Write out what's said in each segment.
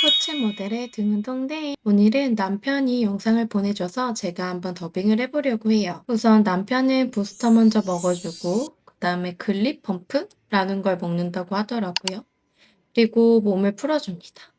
스포츠 모델의 등운동데이. 오늘은 남편이 영상을 보내줘서 제가 한번 더빙을 해보려고 해요. 우선 남편은 부스터 먼저 먹어주고, 그 다음에 글립 펌프라는 걸 먹는다고 하더라고요. 그리고 몸을 풀어줍니다.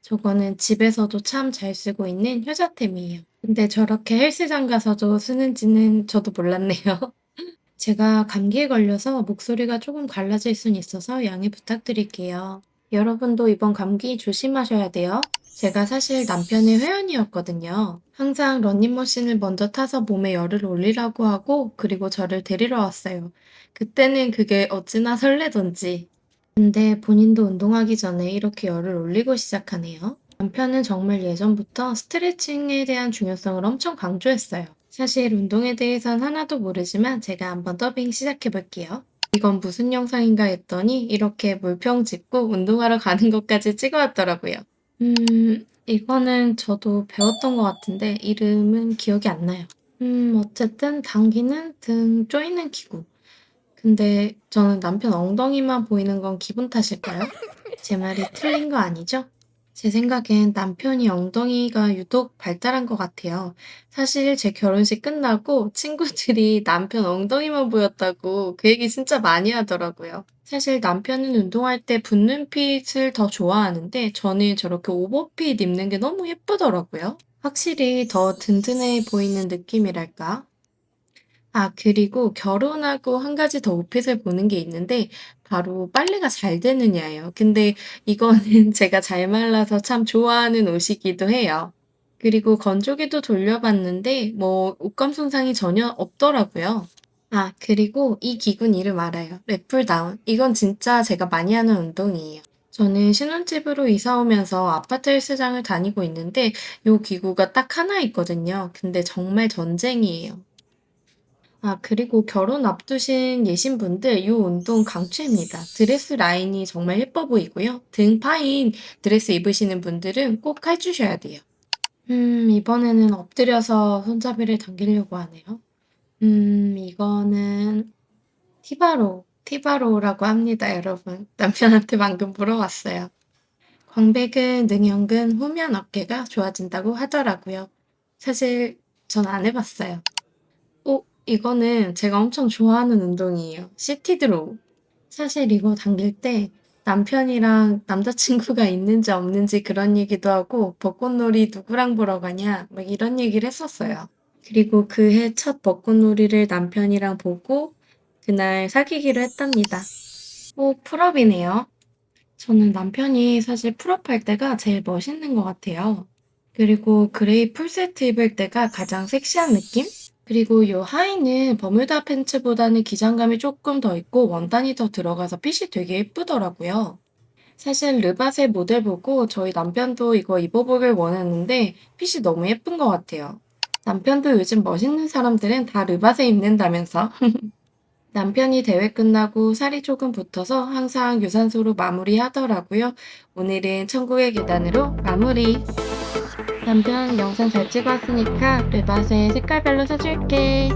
저거는 집에서도 참 잘 쓰고 있는 효자템이에요. 근데 저렇게 헬스장 가서도 쓰는지는 저도 몰랐네요. 제가 감기에 걸려서 목소리가 조금 갈라질 순 있어서 양해 부탁드릴게요. 여러분도 이번 감기 조심하셔야 돼요. 제가 사실 남편의 회원이었거든요. 항상 러닝머신을 먼저 타서 몸에 열을 올리라고 하고 그리고 저를 데리러 왔어요. 그때는 그게 어찌나 설레던지. 근데 본인도 운동하기 전에 이렇게 열을 올리고 시작하네요. 남편은 정말 예전부터 스트레칭에 대한 중요성을 엄청 강조했어요. 사실 운동에 대해선 하나도 모르지만 제가 한번 더빙 시작해 볼게요. 이건 무슨 영상인가 했더니 이렇게 물평 짚고 운동하러 가는 것까지 찍어왔더라고요. 음, 이거는 저도 배웠던 것 같은데 이름은 기억이 안 나요. 음, 어쨌든 당기는 등 조이는 기구. 근데 저는 남편 엉덩이만 보이는 건 기분 탓일까요? 제 말이 틀린 거 아니죠? 제 생각엔 남편이 엉덩이가 유독 발달한 것 같아요. 사실 제 결혼식 끝나고 친구들이 남편 엉덩이만 보였다고 그 얘기 진짜 많이 하더라고요. 사실 남편은 운동할 때 붙는 핏을 더 좋아하는데 저는 저렇게 오버핏 입는 게 너무 예쁘더라고요. 확실히 더 든든해 보이는 느낌이랄까? 아, 그리고 결혼하고 한 가지 더 오핏을 보는 게 있는데 바로 빨래가 잘 되느냐예요. 근데 이거는 제가 잘 말라서 참 좋아하는 옷이기도 해요. 그리고 건조기도 돌려봤는데 뭐 옷감 손상이 전혀 없더라고요. 아, 그리고 이 기군 이름 알아요. 랩풀 다운. 이건 진짜 제가 많이 하는 운동이에요. 저는 신혼집으로 이사 오면서 아파트 헬스장을 다니고 있는데 이 기구가 딱 하나 있거든요. 근데 정말 전쟁이에요. 아, 그리고 결혼 앞두신 예신분들 이 운동 강추입니다. 드레스 라인이 정말 예뻐 보이고요. 등 파인 드레스 입으시는 분들은 꼭 해주셔야 돼요. 음, 이번에는 엎드려서 손잡이를 당기려고 하네요. 음, 이거는 티바로, 티바로라고 합니다, 여러분. 남편한테 방금 물어봤어요. 광배근, 능형근, 후면 어깨가 좋아진다고 하더라고요. 사실 전 안 해봤어요. 어, 이거는 제가 엄청 좋아하는 운동이에요. 시티드로우. 사실 이거 당길 때 남편이랑 남자친구가 있는지 없는지 그런 얘기도 하고 벚꽃놀이 누구랑 보러 가냐 막 이런 얘기를 했었어요. 그리고 그해 첫 벚꽃놀이를 남편이랑 보고 그날 사귀기로 했답니다. 오, 풀업이네요. 저는 남편이 사실 풀업할 때가 제일 멋있는 것 같아요. 그리고 그레이 풀세트 입을 때가 가장 섹시한 느낌? 그리고 요 하의는 버뮤다 팬츠보다는 기장감이 조금 더 있고 원단이 더 들어가서 핏이 되게 예쁘더라고요. 사실 르바세 모델 보고 저희 남편도 이거 입어보길 원했는데 핏이 너무 예쁜 것 같아요. 남편도 요즘 멋있는 사람들은 다 르바세 입는다면서. 남편이 대회 끝나고 살이 조금 붙어서 항상 유산소로 마무리하더라고요. 오늘은 천국의 계단으로 마무리. 남편 영상 잘 찍었으니까 르바세 색깔별로 사줄게.